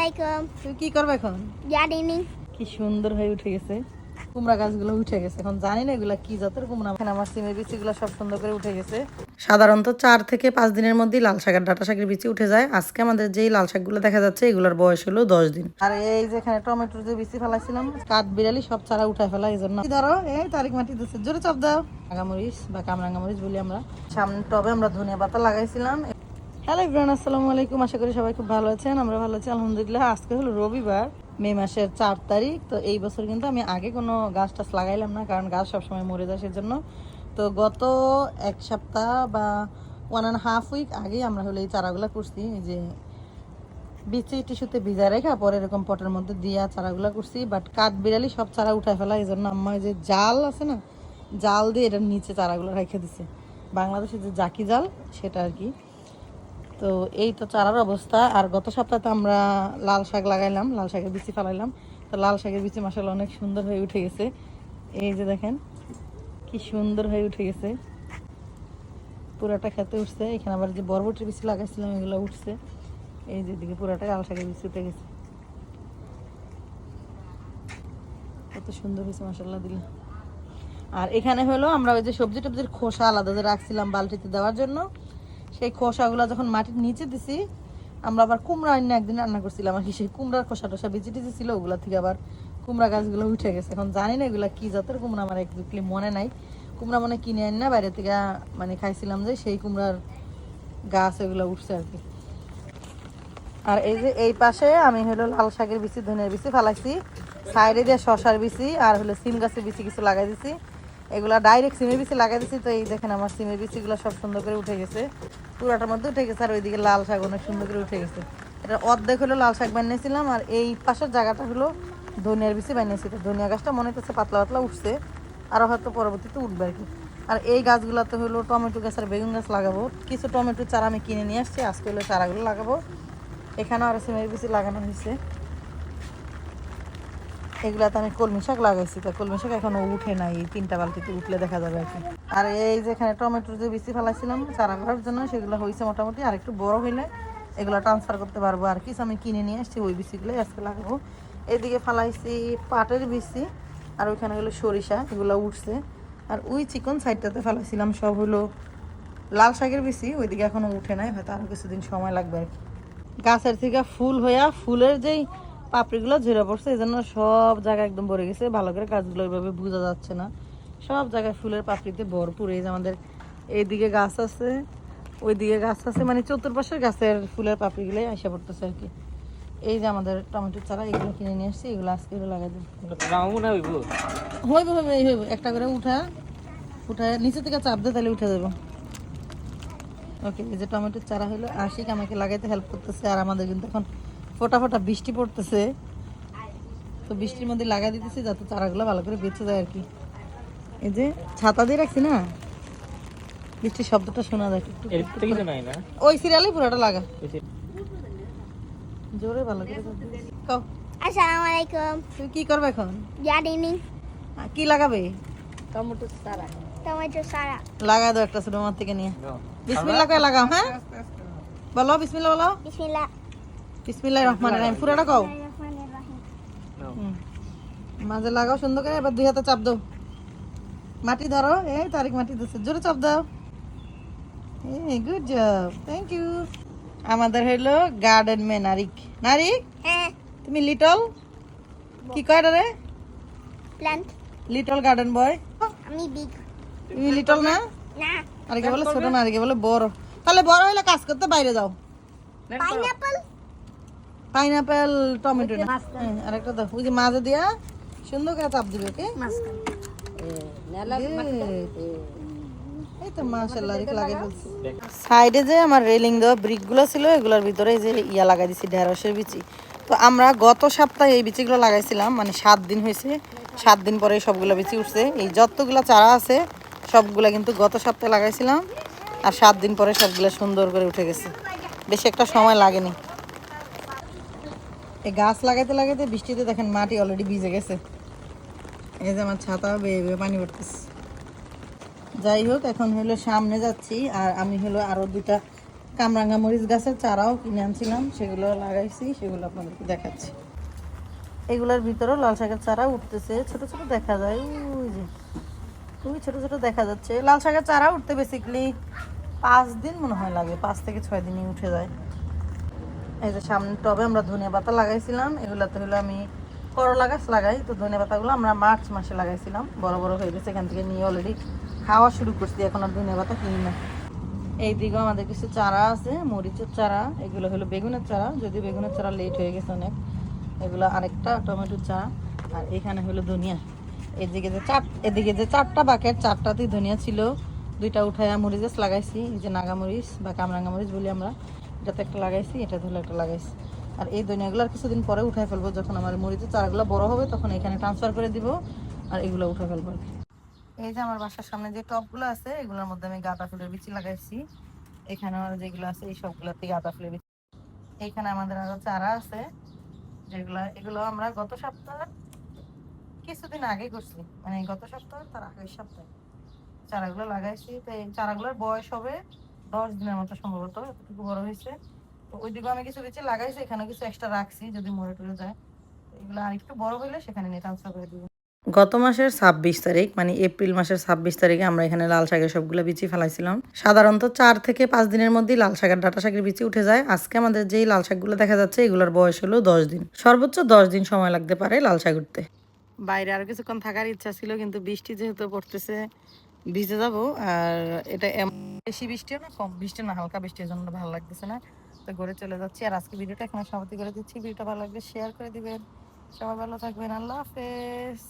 আলাইকুম। তুমি কি করবে এখন? জানিনি কি সুন্দর হয়ে উঠে গেছে। কুমড়া গাছগুলো উঠে গেছে। এখন জানি না এগুলা কি জাতের কুমড়া। এখানে আমার সিমের বিচিগুলো সব সুন্দর করে উঠে গেছে। সাধারণত চার থেকে পাঁচ দিনের মধ্যেই লাল শাকের ডাটা শাকের বিচি উঠে যায়। আজকে আমাদের যেই লাল শাকগুলো দেখা যাচ্ছে এগুলোর বয়স হলো দশ দিন। আর এই যে এখানে টমেটোর যে বিচি ফেলাইছিলাম কাঠ বিড়ালি সব চারা উঠায় ফেলা এই জন্য। ধরো এই তারিখ মাটি দিচ্ছে জোরে চাপ দাও। রাঙামরিচ বা কামরাঙ্গামরিচ বলি আমরা। সামনে টবে আমরা ধনিয়া পাতা লাগাইছিলাম। হ্যালো ইব্রাহিম আসসালামু আলাইকুম। আশা করি সবাই খুব ভালো আছেন, আমরা ভালো আছি, আলহামদুলিল্লাহ। আজকে হলো রবিবার, মে মাসের চার তারিখ, তো এই বছর কিন্তু আমি আগে কোনো গাছ টাছ লাগাইলাম না, কারণ গাছ সবসময় মরে যায় সেজন্য। তো গত এক সপ্তাহ বা ওয়ান অ্যান্ড হাফ উইক আগেই আমরা হলো এই চারাগুলো করছি যে বিচি টিস্যুতে ভিজা রেখা, পরে এরকম পটের মধ্যে দিয়া চারাগুলো করছি বাট কাঠ বিড়ালি সব চারা উঠায় ফেলা, এই জন্য আমার যে জাল আছে না, জাল দিয়ে এটার নিচে চারাগুলো রেখে দিছে। বাংলাদেশে যে জাকি জাল, সেটা আর কি। তো এই তো চারার অবস্থা। আর গত সপ্তাহে তো আমরা লাল শাক লাগাইলাম, লাল শাকের বিচি ফালাইলাম। তো লাল শাকের বিচি মাসাল অনেক সুন্দর হয়ে উঠে গেছে। এই যে দেখেন, কি সুন্দর হয়ে উঠে গেছে। পুরাটা খেতে উঠছে। এখানে আবার যে বরবটির বিচি লাগাইছিলাম, এগুলো উঠছে। এই যে দিকে পুরাটা লাল শাকের বিচি উঠে গেছে। কত সুন্দর হয়েছে মশলা দিলে। আর এখানে হলো আমরা ওই যে সবজি টবজির খোসা আলাদা রাখছিলাম বালতিতে দেওয়ার জন্য সেই খোসাগুলো যখন মাটির নিচে দিছি, আমরা আবার কুমড়া এনে একদিন রান্না করছিলাম। আর কি সেই কুমড়ার খোসা টোসা বেঁচে টিচে ছিল ওগুলা থেকে আবার কুমড়া গাছগুলো উঠে গেছে। এখন জানি না এগুলা কি জাতের কুমড়া, আমার একদুকলি মনে নাই। কুমড়া মনে কিনে আনি না বাইরে থেকে মানে খাইছিলাম যে সেই কুমড়ার গাছ এগুলো উঠছে আর কি। আর এই যে এই পাশে আমি হলো লাল শাকের বিচি, ধনিয়ার বিচি ফালাইছি, সাইডে দিয়ে শশার বিচি, আর হলো সিম গাছের বিচি কিছু লাগাই দিছি। এগুলা ডাইরেক্ট সিমের বিচি লাগাই দিছি, তো এই দেখেন আমার সিমের বিচিগুলো সব সুন্দর করে উঠে গেছে। পুরাটার মধ্যে উঠে গেছে আর ওইদিকে লাল শাক অনেক সুন্দর করে উঠে গেছে। এটা অর্ধেক হলো লাল শাক বানিয়েছিলাম আর এই পাশের জায়গাটা হলো ধনিয়ার বিচি বানিয়েছি। তো ধনিয়া গাছটা মনে হচ্ছে পাতলা পাতলা উঠছে আরও হয়তো পরবর্তীতে উঠবে আর কি। আর এই গাছগুলোতে হলো টমেটো গাছ আর বেগুন গাছ লাগাবো। কিছু টমেটো চারা আমি কিনে নিয়ে আসছি, আজকে হলো চারাগুলো লাগাবো। এখানে আরও সিমের বিচি লাগানো হয়েছে। এগুলাতে আমি কলমি শাক লাগাইছি, তা কলমি শাক এখনও উঠে নাই, এই তিনটা বালতিতে উঠলে দেখা যাবে আর কি। আর এই যে এখানে টমেটোর যে বিচি ফেলাইছিলাম, চারা করার জন্য সেগুলো হয়েছে মোটামুটি, আর একটু বড় হইলে এগুলো ট্রান্সফার করতে পারব আর কিছু আমি কিনে নিয়ে আসছি ওই বিচিগুলোই, আজকে লাগাবো। এদিকে ফেলাইছি পাটের বিচি, আর ওইখানে হলো সরিষা, এগুলো উঠছে। আর ওই চিকন সাইডটাতে ফেলাইছিলাম, সব হলো লাল শাকের বিচি, ওইদিকে এখনও উঠে নাই, হয়তো আরও কিছুদিন সময় লাগবে আর কি। গাছের থেকে ফুল হইয়া ফুলের যেই পাপড়িগুলো ঝরে পড়ছে এই জন্য সব জায়গায় একদম ভরে গেছে। ভালো করে গাছগুলো ওইভাবে বোঝা যাচ্ছে না। সব জায়গায় ফুলের পাপড়িতে ভরপুর এই যে আমাদের এইদিকে গাছ আছে ওইদিকে গাছ আছে মানে চতুর্পাশের গাছের ফুলের পাপড়িগুলোই আসে পড়তেছে আর কি। এই যে আমাদের টমেটোর চারা এগুলো কিনে নিয়ে আসছি এগুলো আজকে এগুলো লাগাই দেবো। হইব? হইব এই হইব। একটা করে উঠা উঠা নিচে থেকে চাপ দে তাহলে উঠে দেবো ওকে এই যে টমেটোর চারা হলো আশিক আমাকে লাগাইতে হেল্প করতেছে আর আমাদের কিন্তু এখন ফোটা ফোটা বৃষ্টি পড়তেছে। তো বৃষ্টির মধ্যে লাগাই দিতেছি যাতে চারাগুলো ভালো করে বেঁচে যায় আর কি। এই যে ছাতা দিয়ে রাখছি না? বৃষ্টির শব্দটা শোনা যায় একটু। ওই সিরিয়ালেই পুরোটা লাগা। জোরে ভালো করে। কও, আসসালামু আলাইকুম কি করবে এখন? কি লাগাবে? টমেটো সারা টমেটো সারা লাগাই দাও একটা ছোট থেকে নিয়ে। বিসমিল্লাহ করে লাগাও হ্যাঁ? বলো বিসমিল্লাহ বলো। বিসমিল্লাহ। বিসমিল্লাহ রহমান রাহিম। পুরোটা কও রহমানির। মাঝে লাগাও সুন্দর করে এবার দুই হাতে চাপ দাও। মাটি ধরো এই তারিখ মাটি দিচ্ছে জোরে চাপ দাও। এই গুড জব থ্যাংক ইউ আমাদের হইল গার্ডেন মে নারিক। নারিক? হ্যাঁ। তুমি লিটল কি কয় রে? প্ল্যান্ট লিটল গার্ডেন বয় আমি বিগ তুমি লিটল না? না। আরেকে বলে ছোট না আরেকে বলে বড়। তাহলে বড় হইলে কাজ করতে বাইরে যাও। পাইনাপল পাইনাপেল টমেটো না। হ্যাঁ, আরেকটা দাও। ওই যে মাঝে দিয়া সুন্দর করে চাপ দিবে ওকে এই তো মাশাআল্লাহ লাগাই ফেলছি সাইডে যে আমার রেলিং দেওয়া ব্রিকগুলো ছিল এগুলোর ভিতরে যে ইয়া লাগাই দিছি ঢেঁড়সের বিচি। তো আমরা গত সপ্তাহে এই বিচিগুলো লাগাইছিলাম মানে সাত দিন হয়েছে। সাত দিন পরে সবগুলো বিচি উঠছে। এই যতগুলো চারা আছে সবগুলো কিন্তু গত সপ্তাহে লাগাইছিলাম। আর সাত দিন পরে সবগুলো সুন্দর করে উঠে গেছে। বেশি একটা সময় লাগেনি। এই গাছ লাগাইতে লাগাইতে বৃষ্টিতে দেখেন মাটি অলরেডি ভিজে গেছে। এই যে আমার ছাতা বেয়ে বেয়ে পানি পড়তেছে। যাই হোক, এখন হলো সামনে যাচ্ছি আর আমি হলো আরও দুটা কামরাঙ্গা মরিচ গাছের চারাও কিনে আনছিলাম, সেগুলো লাগাইছি, সেগুলো আপনাদেরকে দেখাচ্ছি। এগুলোর ভিতরেও লাল শাকের চারা উঠতেছে, ছোট ছোট দেখা যায়, ওই যে খুবই ছোট ছোট দেখা যাচ্ছে। লাল শাকের চারা উঠতে বেসিকলি পাঁচ দিন মনে হয় লাগে, পাঁচ থেকে ছয় দিনই উঠে যায়। এই যে সামনে টবে আমরা ধনিয়া পাতা লাগাইছিলাম, এগুলাতে হলো আমি করলা গাছ লাগাই। তো ধনিয়া পাতাগুলো আমরা মার্চ মাসে লাগাইছিলাম, বড় বড় হয়ে গেছে, এখান থেকে নিয়ে অলরেডি খাওয়া শুরু করছি, এখন আর ধনিয়া পাতা কিনি না। এই দিকে আমাদের কিছু চারা আছে, মরিচের চারা, এগুলো হলো বেগুনের চারা যদি বেগুনের চারা লেট হয়ে গেছে অনেক। এগুলো আরেকটা টমেটোর চারা, আর এখানে হলো ধনিয়া। এদিকে যে চার, এদিকে যে চারটা বাকেট, চারটাতেই ধনিয়া ছিল। দুইটা উঠায় মরিচ লাগাইছি, এই যে নাগামরিচ বা কামরাঙ্গা মরিচ বলি আমরা। এটাতে একটা লাগাইছি এটা হলো একটা লাগাইছি। আর এই ধনিয়াগুলো আর কিছুদিন পরে উঠায় ফেলব, যখন আমার মরিচের চারাগুলো বড় হবে, তখন এখানে ট্রান্সফার করে দিব আর এগুলো উঠে ফেলব এই যে আমার বাসার সামনে যে টপগুলো আছে, এগুলোর মধ্যে আমি গাঁদা ফুলের বিচি লাগাইছি। এখানে আমার যেগুলো আছে, এই সবগুলোতে গাঁদা ফুলের বিচি। এইখানে আমাদের আরও চারা আছে, যেগুলো, এগুলো আমরা গত সপ্তাহ কিছুদিন আগে করছি। মানে গত সপ্তাহ, তার আগের সপ্তাহে। চারাগুলো লাগাইছি, তো এই চারাগুলোর বয়স হবে দশ দিনের মতো সম্ভবত এতটুকু বড় হয়েছে। তো ওইদিকে আমি কিছু বিচি লাগাইছি এখানে কিছু এক্সট্রা রাখছি যদি মরে টরে যায়। এগুলো আর একটু বড় হলে সেখানে নিয়ে ট্রান্সফার করে দিব। গত মাসের ছাব্বিশ তারিখ মানে এপ্রিল মাসের ছাব্বিশ তারিখে আমরা এখানে লাল শাকের সবগুলো বিচি ফেলাইছিলাম। সাধারণত চার থেকে পাঁচ দিনের মধ্যেই লাল শাকের ডাটা শাকের বিচি উঠে যায়। আজকে আমাদের যেই লাল শাকগুলো দেখা যাচ্ছে এগুলোর বয়স হলো দশ দিন। সর্বোচ্চ দশ দিন সময় লাগতে পারে লাল শাক উঠতে। বাইরে আর কিছুক্ষণ থাকার ইচ্ছা ছিল কিন্তু বৃষ্টি যেহেতু পড়তেছে ভিজে যাব, আর এটা বেশি বৃষ্টিও না, কম বৃষ্টি না, হালকা বৃষ্টির জন্য ভালো লাগতেছে না। তো ঘরে চলে যাচ্ছি, আর আজকে ভিডিওটা এখানে সমাপ্তি করে দিচ্ছি। ভিডিওটা ভালো লাগবে শেয়ার করে দিবেন। সবাই ভালো থাকবেন, আল্লাহ হাফেজ।